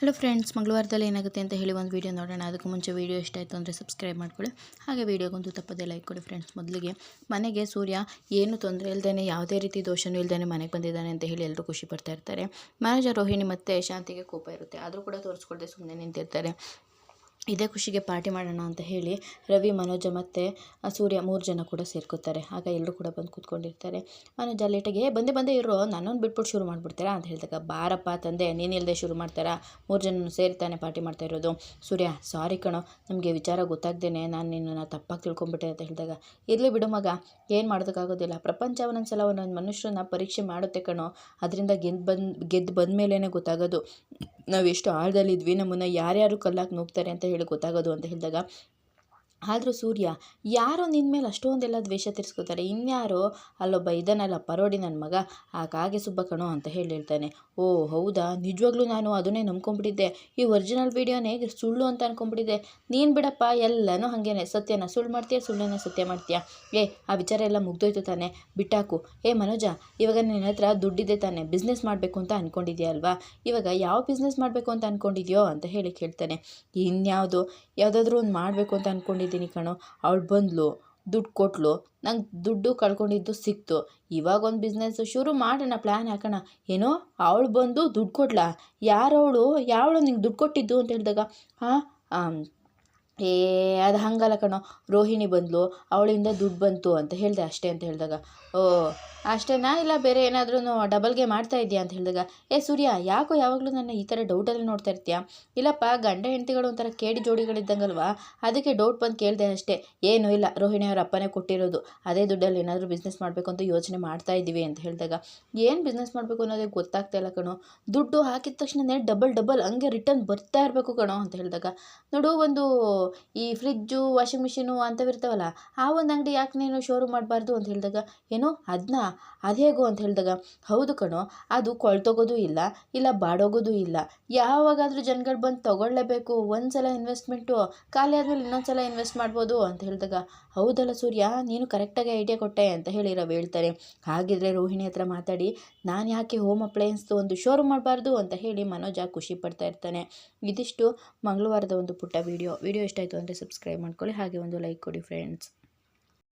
Hello friends ಮಂಗಳವಾರದಲ್ಲಿ ಏನಾಗುತ್ತೆ ಅಂತ ಹೇಳಿ ಒಂದು ವೀಡಿಯೋ ನೋಡೋಣ. ಅದಕ್ಕೂ ಮುಂಚೆ ವೀಡಿಯೋ ಇಷ್ಟ ಆಯಿತು ಅಂದರೆ ಸಬ್ಸ್ಕ್ರೈಬ್ ಮಾಡ್ಕೊಳ್ಳಿ. ಹಾಗೆ ವೀಡಿಯೋಗೊಂದು ತಪ್ಪದೇ ಲೈಕ್ ಕೊಡಿ ಫ್ರೆಂಡ್ಸ್ ಮೊದಲಿಗೆ ಮನೆಗೆ ಸೂರ್ಯ ಏನು ತೊಂದರೆ ಇಲ್ಲದೇ ಯಾವುದೇ ರೀತಿ ದೋಷನೂ ಇಲ್ಲದೇ ಮನೆಗೆ ಬಂದಿದ್ದಾನೆ ಅಂತ ಹೇಳಿ ಎಲ್ಲರೂ ಖುಷಿ ಪಡ್ತಾ ಇರ್ತಾರೆ. ಮ್ಯಾನೇಜರ್ ರೋಹಿಣಿ ಮತ್ತು ಶಾಂತಿಗೆ ಕೋಪ ಇರುತ್ತೆ. ಆದರೂ ಕೂಡ ತೋರಿಸ್ಕೊಳ್ದೆ ಸುಮ್ಮನೆ ನಿಂತಿರ್ತಾರೆ. ಇದೇ ಖುಷಿಗೆ ಪಾರ್ಟಿ ಮಾಡೋಣ ಅಂತ ಹೇಳಿ ರವಿ, ಮನೋಜ ಮತ್ತು ಸೂರ್ಯ ಮೂರು ಜನ ಕೂಡ ಸೇರ್ಕೋತಾರೆ. ಆಗ ಎಲ್ಲರೂ ಕೂಡ ಬಂದು ಕೂತ್ಕೊಂಡಿರ್ತಾರೆ. ಮನೋಜ ಲೇಟಾಗಿ ಏ, ಬಂದೇ ಬಂದೇ ಇರೋ ನನ್ನೊಂದು ಬಿಟ್ಬಿಟ್ಟು ಶುರು ಮಾಡಿಬಿಡ್ತೀರಾ? ಅಂತ ಹೇಳಿದಾಗ, ಬಾರಪ್ಪ ತಂದೆ, ನೀನು ಇಲ್ಲದೆ ಶುರು ಮಾಡ್ತಾರಾ? ಮೂರು ಜನ ಸೇರಿತಾನೆ ಪಾರ್ಟಿ ಮಾಡ್ತಾ ಇರೋದು. ಸೂರ್ಯ, ಸಾರಿ ಕಣೋ, ನಮಗೆ ವಿಚಾರ ಗೊತ್ತಾಗ್ದೇನೆ, ನಾನು ನಿನ್ನನ್ನು ತಪ್ಪಾಗಿ ತಿಳ್ಕೊಂಬಿಟ್ಟೆ, ಅಂತ ಹೇಳಿದಾಗ, ಇರಲಿ ಬಿಡು ಮಗ, ಏನು ಮಾಡೋದಕ್ಕಾಗೋದಿಲ್ಲ. ಪ್ರಪಂಚ ಒಂದೊಂದ್ಸಲ ಒಂದೊಂದು ಮನುಷ್ಯರನ್ನ ಪರೀಕ್ಷೆ ಮಾಡುತ್ತೆ ಕಣೋ. ಅದರಿಂದ ಗೆದ್ದು ಬಂದು ಗೆದ್ದು ಬಂದ ಮೇಲೇ ಗೊತ್ತಾಗೋದು. ನಾವು ಎಷ್ಟು ಆಳದಲ್ಲಿದ್ವಿ ನಮ್ಮನ್ನು ಯಾರ್ಯಾರು ಕಲ್ಲಾಕಿ ನುಗ್ತಾರೆ ಅಂತ ಹೇಳಿ ಗೊತ್ತಾಗೋದು ಅಂತ ಹೇಳಿದಾಗ ಆದರೂ ಸೂರ್ಯ, ಯಾರೋ ನಿನ್ನ ಮೇಲೆ ಅಷ್ಟೊಂದೆಲ್ಲ ದ್ವೇಷ ತೀರಿಸ್ಕೋತಾರೆ. ಇನ್ಯಾರೋ? ಅಲ್ಲೊಬ್ಬ ಇದ್ದಾನಲ್ಲ ಪರೋಡಿ ನನ್ನ ಮಗ. ಆ ಕಾಗೆ ಸುಬ್ಬ ಕಣೋ ಅಂತ ಹೇಳಿ ಹೇಳ್ತಾನೆ ಓ, ಹೌದಾ? ನಿಜವಾಗ್ಲೂ ನಾನು ಅದನ್ನೇ ನಂಬ್ಕೊಂಬಿಟ್ಟಿದ್ದೆ. ಈ ಒರಿಜಿನಲ್ ವೀಡಿಯೋನೇ ಸುಳ್ಳು ಅಂತ ಅಂದ್ಕೊಂಬಿಟ್ಟಿದ್ದೆ ನೀನು ಬಿಡಪ್ಪ, ಎಲ್ಲನೂ ಹಾಗೇನೆ. ಸತ್ಯನ ಸುಳ್ಳು ಮಾಡ್ತೀಯ, ಸುಳ್ಳನ್ನ ಸತ್ಯ ಮಾಡ್ತೀಯ? ಏ, ಆ ವಿಚಾರ ಎಲ್ಲ ಮುಗ್ದೋಯ್ತು ತಾನೆ. ಬಿಟ್ಟಾಕು. ಏ, ಮನೋಜ, ಇವಾಗ ನಿನ್ನ ಹತ್ರ ದುಡ್ಡಿದೆ ತಾನೆ. ಬಿಸ್ನೆಸ್ ಮಾಡಬೇಕು ಅಂತ ಅಂದ್ಕೊಂಡಿದ್ಯಾ ಅಲ್ವಾ? ಇವಾಗ ಯಾವ ಬಿಸ್ನೆಸ್ ಮಾಡಬೇಕು ಅಂತ ಅಂದ್ಕೊಂಡಿದ್ಯೋ ಅಂತ ಹೇಳಿ ಕೇಳ್ತಾನೆ. ಇನ್ಯಾವುದು? ಯಾವುದಾದ್ರೂ ಒಂದು ಮಾಡಬೇಕು ಅಂತ ಅಂದ್ಕೊಂಡಿದ್ದೀನಿ ಕಣೋ. ಅವಳು ಬಂದಳು ದುಡ್ಡು ಕೊಟ್ಲು, ನಂಗೆ ದುಡ್ಡು ಕಳ್ಕೊಂಡಿದ್ದು ಸಿಕ್ತು. ಇವಾಗ ಒಂದು ಬಿಸ್ನೆಸ್ ಶುರು ಮಾಡೋಣ ಪ್ಲ್ಯಾನ್ ಹಾಕೋಣ. ಏನೋ, ಅವಳು ಬಂದು ದುಡ್ಡು ಕೊಡ್ಲಾ? ಯಾರವಳು ಯಾವಳು ನಿಂಗೆ ದುಡ್ಡು ಕೊಟ್ಟಿದ್ದು ಅಂತ ಹೇಳಿದಾಗ ಹಾಂ ಏ, ಅದು ಹಾಗಲ್ಲ ಕಣೋ. ರೋಹಿಣಿ ಬಂದಳು ಅವಳಿಂದ ದುಡ್ಡು ಬಂತು ಅಂತ ಹೇಳಿದೆ ಅಷ್ಟೇ ಅಂತ ಹೇಳಿದಾಗ. ಓ, ಅಷ್ಟೇನಾ? ಇಲ್ಲ ಬೇರೆ ಏನಾದ್ರೂ ಡಬಲ್ಗೆ ಮಾಡ್ತಾ ಇದೆಯಾ ಅಂತ ಹೇಳಿದಾಗ. ಏ, ಸೂರ್ಯ, ಯಾಕೋ ಯಾವಾಗಲೂ ನನ್ನ ಈ ಥರ ಡೌಟಲ್ಲಿ ನೋಡ್ತಾ ಇರ್ತೀಯ? ಇಲ್ಲಪ್ಪ, ಗಂಡ ಹೆಂಡತಿಗಳು ಒಂಥರ ಕೇಡಿ ಜೋಡಿಗಳಿದ್ದಂಗಲ್ವಾ? ಅದಕ್ಕೆ ಡೌಟ್ ಬಂದು ಕೇಳಿದೆ ಅಷ್ಟೇ. ಏನೂ ಇಲ್ಲ, ರೋಹಿಣಿ ಅವ್ರ ಅಪ್ಪನೇ ಕೊಟ್ಟಿರೋದು. ಅದೇ ದುಡ್ಡಲ್ಲಿ ಏನಾದರೂ ಬಿಸ್ನೆಸ್ ಮಾಡಬೇಕು ಅಂತ ಯೋಚನೆ ಮಾಡ್ತಾ ಇದ್ದೀವಿ ಅಂತ ಹೇಳಿದಾಗ. ಏನು ಬಿಸ್ನೆಸ್ ಮಾಡಬೇಕು ಅನ್ನೋದೇ ಗೊತ್ತಾಗ್ತಾ ಇಲ್ಲ ಕಣೋ. ದುಡ್ಡು ಹಾಕಿದ ತಕ್ಷಣನೇ ಡಬಲ್ ಡಬಲ್ ಹಂಗೆ ರಿಟರ್ನ್ ಬರ್ತಾ ಇರಬೇಕು ಕಣೋ ಅಂತ ಹೇಳಿದಾಗ. ನೋಡು, ಒಂದು ಈ ಫ್ರಿಜ್ಜು, ವಾಷಿಂಗ್ ಮಿಷಿನು ಅಂಥವಿರ್ತಾವಲ್ಲ ಆ ಒಂದು ಅಂಗಡಿ ಯಾಕೆ ನೀನು ಶೋರೂಮ್ ಮಾಡಬಾರ್ದು ಅಂತ ಹೇಳಿದಾಗ? ಏನೋ ಅದನ್ನ ಅದು ಹೇಗೋ ಅಂತ ಹೇಳಿದಾಗ, ಹೌದು ಕಣೋ, ಅದು ಕೊಳ್ತೋಗೋದು ಇಲ್ಲ ಇಲ್ಲ ಬಾಡೋಗೋದು ಇಲ್ಲ. ಯಾವಾಗಾದರೂ ಜನಗಳು ಬಂದು ತೊಗೊಳ್ಳೇಬೇಕು ಒಂದು ಸಲ ಇನ್ವೆಸ್ಟ್ಮೆಂಟು ಖಾಲಿ ಆದಮೇಲೆ ಇನ್ನೊಂದು ಸಲ ಇನ್ವೆಸ್ಟ್ ಮಾಡ್ಬೋದು ಅಂತ ಹೇಳಿದಾಗ, ಹೌದಲ್ಲ ಸೂರ್ಯ, ನೀನು ಕರೆಕ್ಟಾಗಿ ಐಡಿಯಾ ಕೊಟ್ಟೆ ಅಂತ ಹೇಳಿ ಹೇಳ್ತಾರೆ. ಹಾಗಿದ್ರೆ ರೋಹಿಣಿ ಹತ್ರ ಮಾತಾಡಿ, ನಾನು ಯಾಕೆ ಹೋಮ್ ಅಪ್ಲಯನ್ಸ್ದು ಒಂದು ಶೋರೂಮ್ ಮಾಡಬಾರ್ದು ಅಂತ ಹೇಳಿ ಮನೋಜ ಖುಷಿ ಪಡ್ತಾ ಇರ್ತಾನೆ. ಇದಿಷ್ಟು ಮಂಗಳವಾರದ ಒಂದು ಪುಟ್ಟ ವಿಡಿಯೋ ವೀಡಿಯೋ ಎಷ್ಟಾಯಿತು ಅಂದರೆ ಸಬ್ಸ್ಕ್ರೈಬ್ ಮಾಡ್ಕೊಳ್ಳಿ ಹಾಗೆ ಒಂದು ಲೈಕ್ ಕೊಡಿ ಫ್ರೆಂಡ್ಸ್